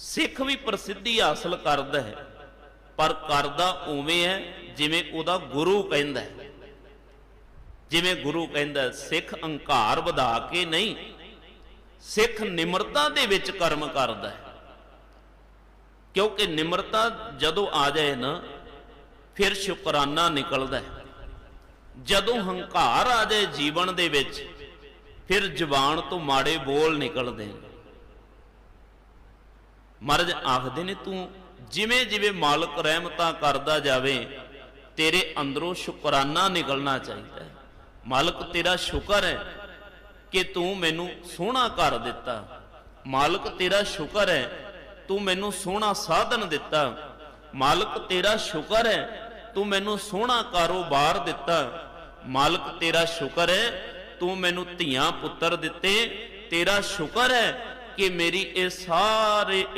ਸਿੱਖ ਵੀ ਪ੍ਰਸਿੱਧੀ ਹਾਸਲ ਕਰਦਾ ਹੈ, ਪਰ ਕਰਦਾ ਉਵੇਂ ਹੈ ਜਿਵੇਂ ਉਹਦਾ ਗੁਰੂ ਕਹਿੰਦਾ ਹੈ। ਜਿਵੇਂ ਗੁਰੂ ਕਹਿੰਦਾ ਸਿੱਖ ਅਹੰਕਾਰ ਵਧਾ ਕੇ ਨਹੀਂ, ਸਿੱਖ ਨਿਮਰਤਾ ਦੇ ਵਿੱਚ ਕਰਮ ਕਰਦਾ ਹੈ। ਕਿਉਂਕਿ ਨਿਮਰਤਾ ਜਦੋਂ ਆ ਜਾਏ ਨਾ, ਫਿਰ ਸ਼ੁਕਰਾਨਾ ਨਿਕਲਦਾ ਹੈ। ਜਦੋਂ ਹੰਕਾਰ ਆ ਜਾਏ ਜੀਵਨ ਦੇ ਵਿੱਚ, ਫਿਰ ਜ਼ੁਬਾਨ ਤੋਂ ਮਾੜੇ ਬੋਲ ਨਿਕਲਦੇ ਨੇ। ਮਹਾਰਾਜ ਆਖਦੇ ਨੇ, ਤੂੰ ਜਿਵੇਂ ਜਿਵੇਂ ਮਾਲਕ ਰਹਿਮਤਾਂ ਕਰਦਾ ਜਾਵੇ, ਤੇਰੇ ਅੰਦਰੋਂ ਸ਼ੁਕਰਾਨਾ ਨਿਕਲਣਾ ਚਾਹੀਦਾ ਹੈ। ਮਾਲਕ ਤੇਰਾ ਸ਼ੁਕਰ ਹੈ ਕਿ ਤੂੰ ਮੈਨੂੰ ਸੋਹਣਾ ਕਰ ਦਿੱਤਾ। ਮਾਲਕ ਤੇਰਾ ਸ਼ੁਕਰ ਹੈ, ਤੂੰ ਮੈਨੂੰ ਸੋਹਣਾ ਸਾਧਨ ਦਿੱਤਾ। ਮਾਲਕ ਤੇਰਾ ਸ਼ੁਕਰ ਹੈ, ਤੂੰ ਮੈਨੂੰ ਸੋਹਣਾ ਕਾਰੋਬਾਰ ਦਿੱਤਾ। ਮਾਲਕ ਤੇਰਾ ਸ਼ੁਕਰ ਹੈ, ਤੂੰ ਮੈਨੂੰ ਧੀਆਂ ਪੁੱਤਰ ਦਿੱਤੇ। ਤੇਰਾ ਸ਼ੁਕਰ ਹੈ ਕਿ ਮੇਰੀ ਇਹ ਸਾਰੇ